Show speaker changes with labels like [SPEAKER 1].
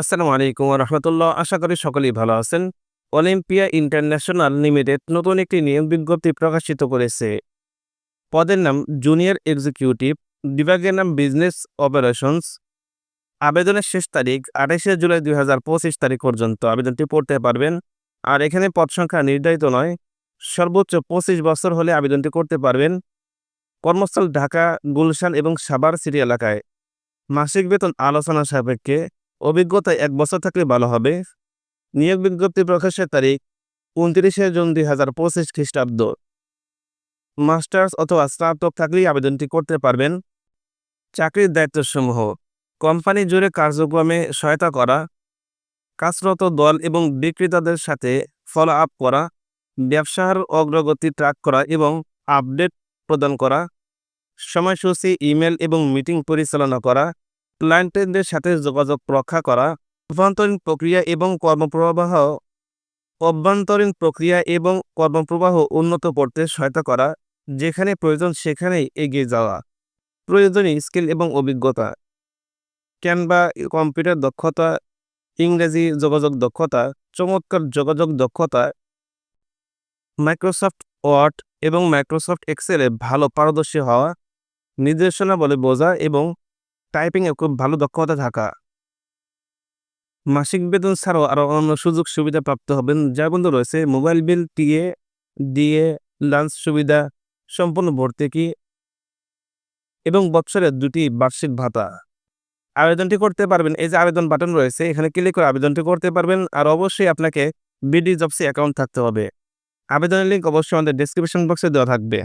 [SPEAKER 1] আসসালামু আলাইকুম রহমতুল্লাহ। আশা করি সকলেই ভালো আছেন। অলিম্পিয়া ইন্টারন্যাশনাল লিমিটেড নতুন একটি নিয়োগ বিজ্ঞপ্তি প্রকাশিত করেছে। পদের নাম জুনিয়র এক্সিকিউটিভ, বিভাগের নাম বিজনেস অপারেশনস। আবেদনের শেষ তারিখ আঠাশে জুলাই দুই হাজার পঁচিশ তারিখ পর্যন্ত আবেদনটি পড়তে পারবেন। আর এখানে পদ সংখ্যা নির্ধারিত নয়, সর্বোচ্চ পঁচিশ বছর হলে আবেদনটি করতে পারবেন। কর্মস্থল ঢাকা, গুলশান এবং সাভার সিটি এলাকায়। মাসিক বেতন আলোচনা সাপেক্ষে অভিজ্ঞতা এক বছর থাকলে ভালো হবে। নিয়োগ বিজ্ঞপ্তি প্রকাশের তারিখ উনত্রিশে জুন দুই হাজার পঁচিশ খ্রিস্টাব্দ। মাস্টার্স অথবা স্নাতক থাকলেই আবেদনটি করতে পারবেন। চাকরির দায়িত্বসমূহ, কোম্পানি জুড়ে কার্যক্রমে সহায়তা করা, কাজরত দল এবং বিক্রেতাদের সাথে ফলো আপ করা, ব্যবসার অগ্রগতি ট্র্যাক করা এবং আপডেট প্রদান করা, সময়সূচি ইমেল এবং মিটিং পরিচালনা করা ক্লায়েন্টদের সাথে যোগাযোগ রক্ষা করা, অভ্যন্তরীণ প্রক্রিয়া এবং কর্মপ্রবাহ, অভ্যন্তরীণ প্রক্রিয়া এবং কর্মপ্রবাহ উন্নত করতে সহায়তা করা, যেখানে প্রয়োজন সেখানেই এগিয়ে যাওয়া। প্রয়োজনীয় স্কিল এবং অভিজ্ঞতা। ক্যানভা, কম্পিউটার দক্ষতা, ইংরেজি যোগাযোগ দক্ষতা, চমৎকার যোগাযোগ দক্ষতা, মাইক্রোসফট ওয়ার্ড এবং মাইক্রোসফট এক্সেলে ভালো পারদর্শী হওয়া নির্দেশনা বলে বোঝা এবং টাইপিংয়ে খুব ভালো দক্ষতা থাকা। মাসিক বেতন ছাড়াও আরও অন্য সুযোগ সুবিধা প্রাপ্ত হবেন। যার মধ্যে রয়েছে, mobile bill TA DA lunch সুবিধা, সম্পূর্ণ ভর্তুকি এবং বছরের দুটি বার্ষিক ভাতা। আবেদনটি করতে পারবেন, এই যে আবেদন বাটন রয়েছে, এখানে ক্লিক করে আবেদনটি করতে পারবেন। আর অবশ্যই আপনাকে বিডি জবসি অ্যাকাউন্ট থাকতে হবে। আবেদনের লিঙ্ক অবশ্যই আমাদের ডেসক্রিপশন বক্সে দেওয়া থাকবে।